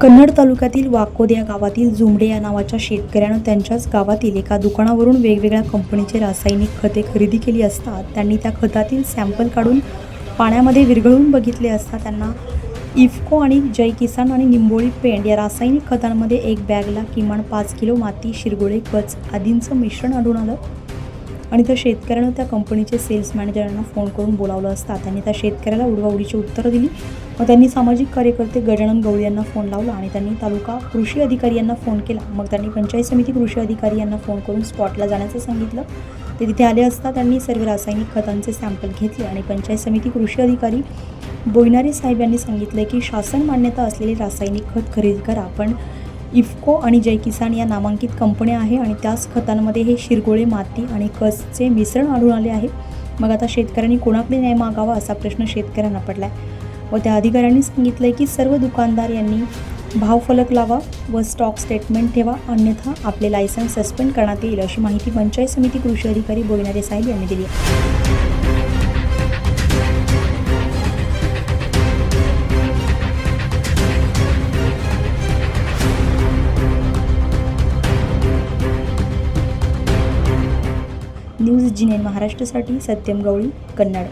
कन्नड तालुक्यातील वाकोद या गावातील झुमडे या नावाच्या शेतकऱ्यानं त्यांच्याच गावातील एका दुकानावरून वेगवेगळ्या कंपनीचे रासायनिक खते खरेदी केली असता त्यांनी त्या खतातील सॅम्पल काढून पाण्यामध्ये विरघळून बघितले असता त्यांना इफको आणि जय किसान आणि निंबोळी पेंड या रासायनिक खतांमध्ये एक बॅगला किमान पाच किलो माती शिरगोळे कच आदींचं मिश्रण आढळून आलं. आणि त्या शेतकऱ्यानं त्या कंपनीचे सेल्स मॅनेजरांना फोन करून बोलावलं असता. त्यांनी त्या शेतकऱ्याला उडवाउडीची उत्तरं दिली. मग त्यांनी सामाजिक कार्यकर्ते गजानन गवळी यांना फोन लावला आणि त्यांनी तालुका कृषी अधिकारी यांना फोन केला. मग त्यांनी पंचायत समिती कृषी अधिकारी यांना फोन करून स्पॉटला जाण्याचं सांगितलं. ते तिथे आले असता त्यांनी सर्व रासायनिक खतांचे सॅम्पल घेतले आणि पंचायत समिती कृषी अधिकारी बोयनारे साहेब यांनी सांगितलं की शासन मान्यता असलेले रासायनिक खत खरेदी करा पण इफको आणि जय किसान या नामांकित कंपन्या आहे आणि त्याच खतांमध्ये हे शिरगोळे माती आणि कसचे मिश्रण आढळून आले आहे. मग आता शेतकऱ्यांनी कोणाकडे न्याय मागावा असा प्रश्न शेतकऱ्यांना पडला आहे व त्या अधिकाऱ्यांनी सांगितलं आहे की सर्व दुकानदार यांनी भावफलक लावा व स्टॉक स्टेटमेंट ठेवा अन्यथा आपले लायसन्स सस्पेंड करण्यात येईल अशी माहिती पंचायत समिती कृषी अधिकारी बोयनारे साहेब यांनी दिली आहे. न्यूज जिनेन महाराष्ट्रासाठी सत्यम गवळी कन्नड.